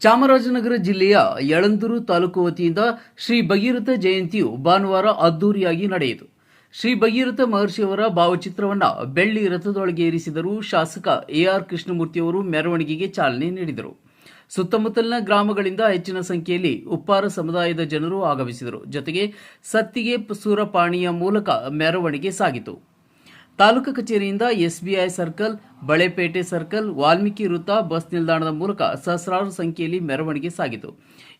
ಚಾಮರಾಜನಗರ ಜಿಲ್ಲೆಯ ಯಳಂದೂರು ತಾಲೂಕು ವತಿಯಿಂದ ಶ್ರೀ ಭಗೀರಥ ಜಯಂತಿಯು ಭಾನುವಾರ ಅದ್ದೂರಿಯಾಗಿ ನಡೆಯಿತು. ಶ್ರೀ ಭಗೀರಥ ಮಹರ್ಷಿಯವರ ಭಾವಚಿತ್ರವನ್ನು ಬೆಳ್ಳಿ ರಥದೊಳಗೆ ಇರಿಸಿದರು ಶಾಸಕ ಎಆರ್ ಕೃಷ್ಣಮೂರ್ತಿಯವರು ಮೆರವಣಿಗೆಗೆ ಚಾಲನೆ ನೀಡಿದರು. ಸುತ್ತಮುತ್ತಲಿನ ಗ್ರಾಮಗಳಿಂದ ಹೆಚ್ಚಿನ ಸಂಖ್ಯೆಯಲ್ಲಿ ಉಪ್ಪಾರ ಸಮುದಾಯದ ಜನರು ಆಗಮಿಸಿದರು. ಜೊತೆಗೆ ಸತ್ತಿಗೆ ಸೂರಪಾಣಿಯ ಮೂಲಕ ಮೆರವಣಿಗೆ ಸಾಗಿತು. ತಾಲೂಕು ಕಚೇರಿಯಿಂದ SBI circle, Balepete circle, Valmiki ವೃತ್ತ, ಬಸ್ ನಿಲ್ದಾಣದ ಮೂಲಕ ಸಹಸ್ರಾರು ಸಂಖ್ಯೆಯಲ್ಲಿ ಮೆರವಣಿಗೆ ಸಾಗಿತು.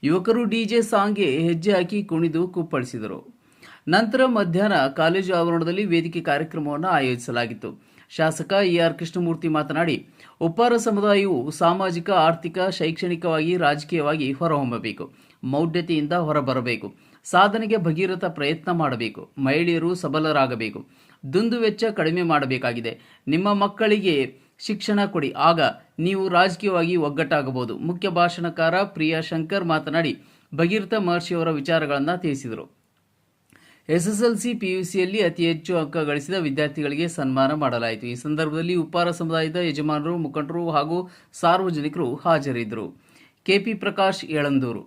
ಯುವಕರು ಡಿಜೆ ಸಾಂಗ್ಗೆ ಹೆಜ್ಜೆ ಹಾಕಿ ಕುಣಿದು ಕುಪ್ಪಳಿಸಿದರು. ನಂತರ ಮಧ್ಯಾಹ್ನ ಕಾಲೇಜು ಆವರಣದಲ್ಲಿ ವೇದಿಕೆ ಕಾರ್ಯಕ್ರಮವನ್ನು ಆಯೋಜಿಸಲಾಗಿತ್ತು. ಶಾಸಕ ಎಆರ್ ಕೃಷ್ಣಮೂರ್ತಿ ಮಾತನಾಡಿ, ಉಪ್ಪಾರ ಸಮುದಾಯವು ಸಾಮಾಜಿಕ, ಆರ್ಥಿಕ, ಶೈಕ್ಷಣಿಕವಾಗಿ, ರಾಜಕೀಯವಾಗಿ ಹೊರಹೊಮ್ಮಬೇಕು, ಮೌಢ್ಯತೆಯಿಂದ ಹೊರಬರಬೇಕು, ಸಾಧನೆಗೆ ಭಗೀರಥ ಪ್ರಯತ್ನ ಮಾಡಬೇಕು, ಮಹಿಳೆಯರು ಸಬಲರಾಗಬೇಕು, ದುಂದು ವೆಚ್ಚ ಕಡಿಮೆ ಮಾಡಬೇಕಾಗಿದೆ, ನಿಮ್ಮ ಮಕ್ಕಳಿಗೆ ಶಿಕ್ಷಣ ಕೊಡಿ, ಆಗ ನೀವು ರಾಜಕೀಯವಾಗಿ ಒಗ್ಗಟ್ಟಾಗಬಹುದು, ಮುಖ್ಯ ಭಾಷಣಕಾರ ಪ್ರಿಯಾ ಶಂಕರ್ ಮಾತನಾಡಿ, ಭಗೀರಥ ಮಹರ್ಷಿಯವರ ವಿಚಾರಗಳನ್ನು ತಿಳಿಸಿದರು. ಎಸ್ಎಸ್ಎಲ್ಸಿ ಪಿಯುಸಿಯಲ್ಲಿ ಅತಿ ಹೆಚ್ಚು ಅಂಕ ಗಳಿಸಿದ ವಿದ್ಯಾರ್ಥಿಗಳಿಗೆ ಸನ್ಮಾನ ಮಾಡಲಾಯಿತು. ಈ ಸಂದರ್ಭದಲ್ಲಿ ಉಪ್ಪಾರ ಸಮುದಾಯದ ಯಜಮಾನರು, ಮುಖಂಡರು ಹಾಗೂ ಸಾರ್ವಜನಿಕರು ಹಾಜರಿದ್ದರು. ಕೆಪಿ ಪ್ರಕಾಶ್ ಯಳಂದೂರು